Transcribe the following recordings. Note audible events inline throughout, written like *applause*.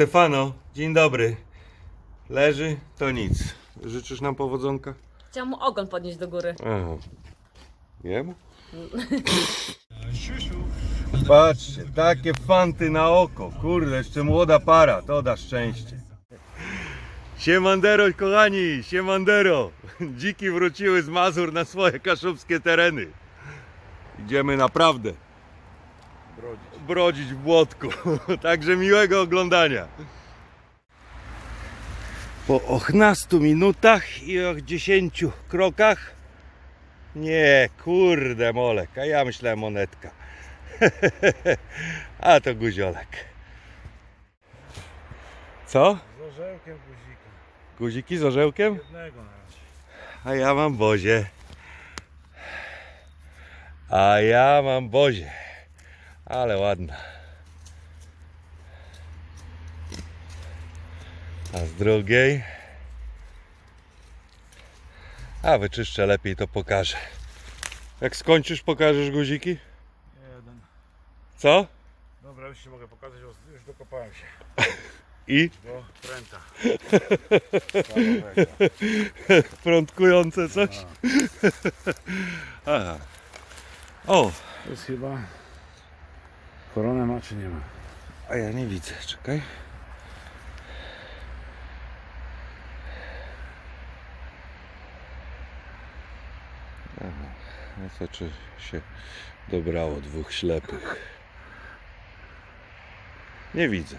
Stefano, dzień dobry. Leży, to nic. Życzysz nam powodzonka? Chciałam mu ogon podnieść do góry. Aha. Jemu? *laughs* Patrzcie, takie fanty na oko. Kurde, jeszcze młoda para, to da szczęście. Siemandero, kochani, siemandero. Dziki wróciły z Mazur na swoje kaszubskie tereny. Idziemy naprawdę brodzić w błotku. *laughs* Także miłego oglądania. Po 18 minutach i o 10 krokach. Nie, kurde molek, a ja myślałem monetka. *laughs* a to guziolek. Co? Z orzełkiem guzika. Guziki z orzełkiem? Jednego na razie. A ja mam bozie. A ja mam bozie. Ale ładna. A z drugiej. A wyczyszczę lepiej to pokażę. Jak skończysz, pokażesz guziki? Jeden. Co? Dobra, już ci mogę pokazać, bo już dokopałem się I do pręta. *laughs* prądkujące coś? Aha. *laughs* O, To jest chyba... Koronę ma czy nie ma? a ja nie widzę, czekaj. No to czy się dobrało dwóch ślepych? Nie widzę.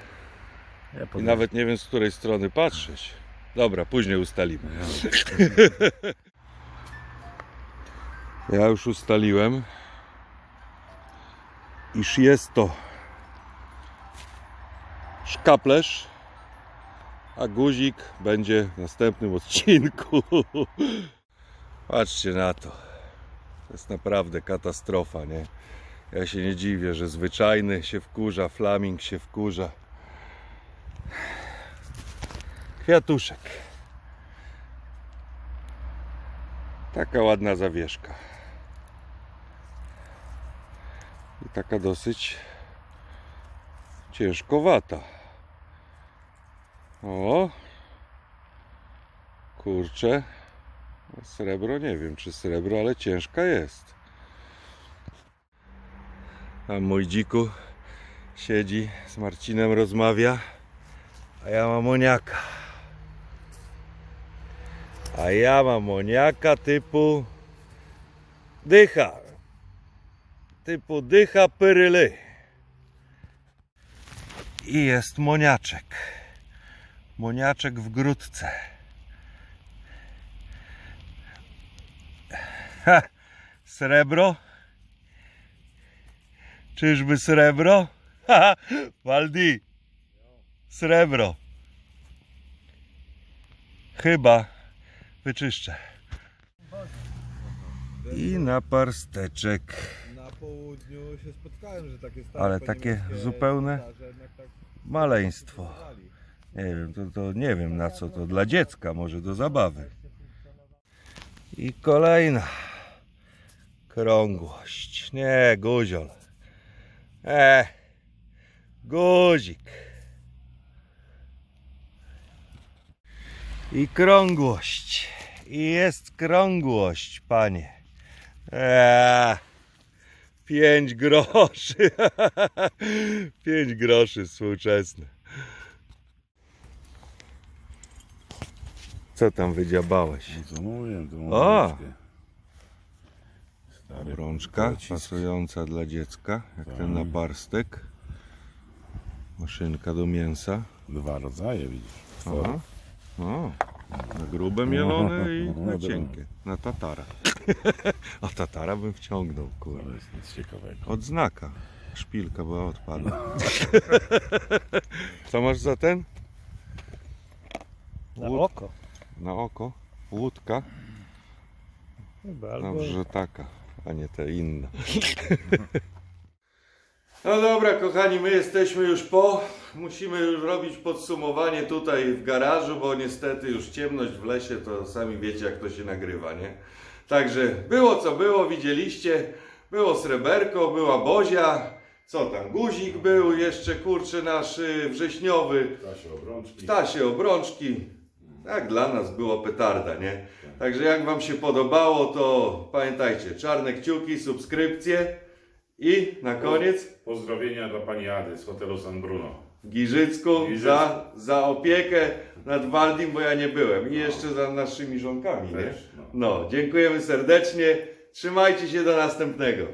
Ja I nawet nie wiem z której strony patrzeć. Dobra, później ustalimy. Ja już *laughs* ustaliłem, iż jest to szkaplerz, a guzik będzie w następnym odcinku. *laughs* Patrzcie na to. To jest naprawdę katastrofa, nie? Ja się nie dziwię, że zwyczajny się wkurza, flaming się wkurza. Kwiatuszek. Taka ładna zawieszka. I taka dosyć ciężkowata. O! Kurczę. Srebro nie wiem czy srebro, ale ciężka jest. A mój dziku siedzi z Marcinem rozmawia, a ja mam moniaka. A ja mam moniaka typu dycha. Typu dycha pyryly. I jest moniaczek. Moniaczek w grudce. Ha, srebro? Czyżby srebro? Ha, Waldi. Srebro. Chyba wyczyszczę. I na parsteczek. Południu się spotkałem, że takie stare Ale takie zupełne jednak tak Maleństwo. Nie wiem, to, to nie wiem na co to. Dla dziecka, może do zabawy. I kolejna krągłość. Nie, guziol. E, guzik. I krągłość. I jest krągłość, panie. Eee, pięć groszy. *laughs* pięć groszy współczesne. Co tam wydziabałeś? Co mówię, to O! Stary Rączka pocisk. pasująca dla dziecka, jak ten Tak. naparstek. Maszynka do mięsa. Dwa rodzaje widzisz. Aha. O, na grube mielone i No *laughs* na cienkie. Na tatara. *laughs* A tatara bym wciągnął, To kurde. jest nic ciekawego. Odznaka. Szpilka była odpadła. *laughs* Co masz za ten? Na Łód- oko. Na oko. Łódka. Chyba, No, albo... że taka, a nie te inne. *laughs* No dobra, kochani, my jesteśmy już po. Musimy już robić podsumowanie tutaj w garażu, bo niestety już ciemność w lesie, to sami wiecie, jak to się nagrywa, nie? Także było co było, widzieliście. Było sreberko, była bozia, Co tam? Guzik był, jeszcze kurczę nasz y, wrześniowy. Obrączki. Ptasie obrączki. Tak dla nas było petarda, nie? Także jak Wam się podobało, to pamiętajcie, czarne kciuki, subskrypcje i na koniec Pozdrowienia dla pani Ady z hotelu San Bruno. w Giżycku Giżycku. za, za opiekę nad Waldim, bo ja nie byłem. I jeszcze za naszymi żonkami, nie? No. No, dziękujemy serdecznie. Trzymajcie się do następnego.